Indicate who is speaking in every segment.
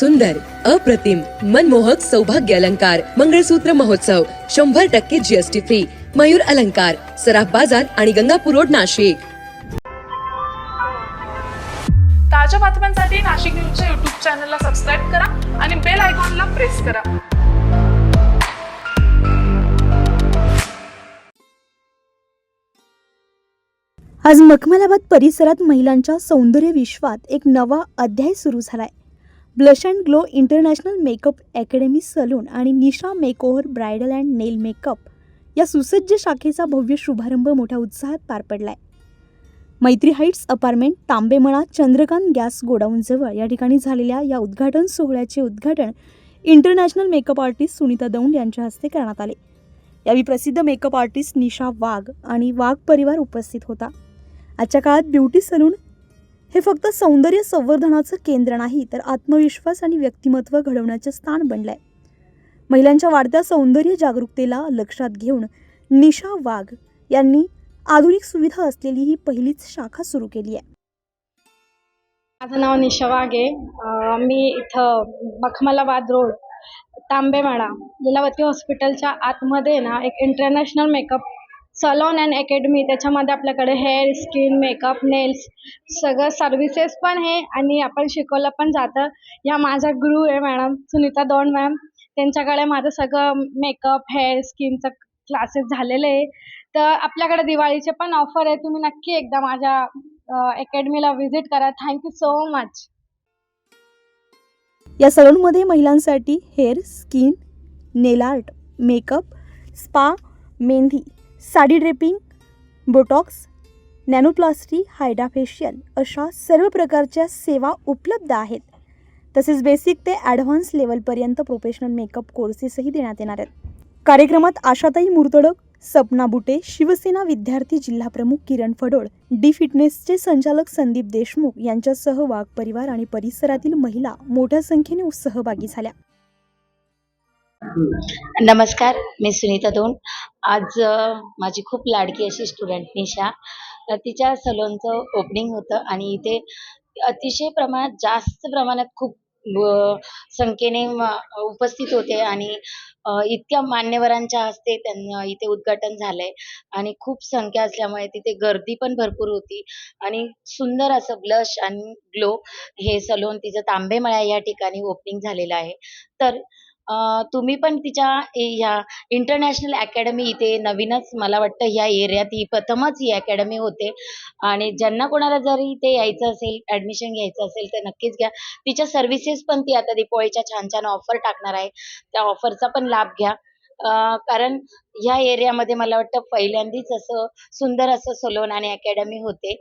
Speaker 1: सुंदर अप्रतिम मनमोहक सौभाग्य अलंकार मंगळसूत्र महोत्सव शंभर टक्के जीएसटी फ्री मयूर अलंकार सराफ बाजार आणि गंगापूर रोड नाशिक.
Speaker 2: ताज्या बातम्यांसाठी नाशिक न्यूजच्या युट्यूब चॅनलला सबस्क्राईब करा आणि बेल आयकॉनला प्रेस करा.
Speaker 3: आज मखमलाबाद परिसरात महिलांच्या सौंदर्य विश्वात एक नवा अध्याय सुरू झालाय. Blush and glow international makeup academy salon आणि Nisha makeover bridal and nail makeup या सुसज्ज शाखेचा भव्य शुभारंभ मोठ्या उत्साहात पार पडला आहे Maitri heights apartment Tambemala Chandrakant gas गोडाऊनजवळ या ठिकाणी झालेल्या या उद्घाटन सोहळ्याचे उद्घाटन international makeup artist Sunita Daund यांच्या हस्ते करण्यात आले. यावेळी प्रसिद्ध मेकअप आर्टिस्ट निशा वाघ आणि वाघ परिवार उपस्थित होता. आजच्या काळात ब्युटी सलून हे फक्त सौंदर्य संवर्धनाचं केंद्र नाही तर आत्मविश्वास आणि व्यक्तिमत्व घडवण्याचे स्थान बनलंय. महिलांच्या वाढत्या सौंदर्य जागरूकतेला लक्षात घेऊन निशा वाघ यांनी आधुनिक सुविधा असलेली ही पहिलीच शाखा सुरू केली आहे.
Speaker 4: माझं नाव निशा वाघे मी इथं मखमलाबाद रोड तांबेमाडा लिलावती हॉस्पिटलच्या आतमध्ये ना एक international makeup salon and academy त्याच्यामध्ये आपल्याकडे हेअर स्किन मेकअप नेल्स सगळं सर्व्हिसेस पण आहे आणि आपण शिकवलं पण जातं. या माझ्या गुरु आहे मॅडम सुनीता दोन मॅम त्यांच्याकडे माझं सगळं मेकअप हेअर स्किनचं क्लासेस झालेले आहे. तर आपल्याकडे दिवाळीचे पण ऑफर आहे. तुम्ही नक्की एकदा माझ्या अकॅडमीला व्हिजिट करा. थँक्यू सो मच
Speaker 3: या सलूनमध्ये महिलांसाठी hair skin nail art makeup spa mehndi sari draping botox nanoplasty hydra facial अशा सर्व प्रकारच्या सेवा उपलब्ध आहेत. तसेच बेसिक ते ॲडव्हान्स लेवलपर्यंत प्रोफेशनल मेकअप कोर्सेसही देण्यात येणार आहेत. कार्यक्रमात आशाताई मुर्तडक सपना बुटे शिवसेना विद्यार्थी जिल्हाप्रमुख किरण फडोळ डी फिटनेसचे संचालक संदीप देशमुख यांच्यासह वाघ परिवार आणि परिसरातील महिला मोठ्या संख्येने सहभागी झाल्या.
Speaker 5: नमस्कार मी सुनीता दोन. आज माझी खूप लाडकी अशी स्टुडंट निशा. तिच्या सलोनचं ओपनिंग होतं आणि इथे अतिशय प्रमाणात जास्त प्रमाणात खूप संख्येने उपस्थित होते आणि इतक्या मान्यवरांच्या हस्ते त्यांना इथे उद्घाटन झालंय. आणि खूप संख्या असल्यामुळे तिथे गर्दी पण भरपूर होती. आणि सुंदर असं ब्लश आणि ग्लो हे सलोन तिचं तांबेमळा या ठिकाणी ओपनिंग झालेलं आहे. तर तुम्ही पण तिच्या ह्या इंटरनॅशनल अकॅडमी इथे नवीनच मला वाटतं ह्या एरियात ही प्रथमच ही अकॅडमी होते. आणि ज्यांना कोणाला जरी इथे यायचं असेल ॲडमिशन घ्यायचं असेल तर नक्कीच घ्या. तिच्या सर्व्हिसेस पण ती आता दिपोळीच्या छान छान ऑफर टाकणार आहे. त्या ऑफरचा पण लाभ घ्या. कारण ह्या एरियामध्ये मला वाटतं पहिल्यांदाच असं सुंदर असं सोलोन आणि अकॅडमी होते.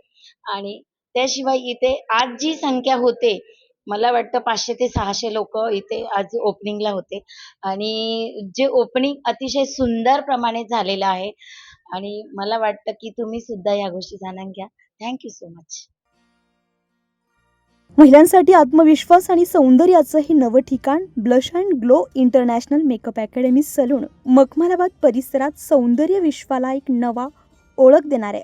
Speaker 5: आणि त्याशिवाय इथे आज जी संख्या होते मला वाटतं पाचशे ते सहाशे लोक इथे आज ओपनिंगला होते. आणि जे ओपनिंग अतिशय सुंदर प्रमाणे झालेलं आहे. आणि मला वाटतं की तुम्ही सुद्धा या गोष्टी जाणून घ्या. थँक्यू सो मच
Speaker 3: महिलांसाठी आत्मविश्वास आणि सौंदर्याचं हे नवं ठिकाण blush and glow international makeup academy salon Makhmalabad परिसरात सौंदर्य विश्वाला एक नवा ओळख देणार आहे.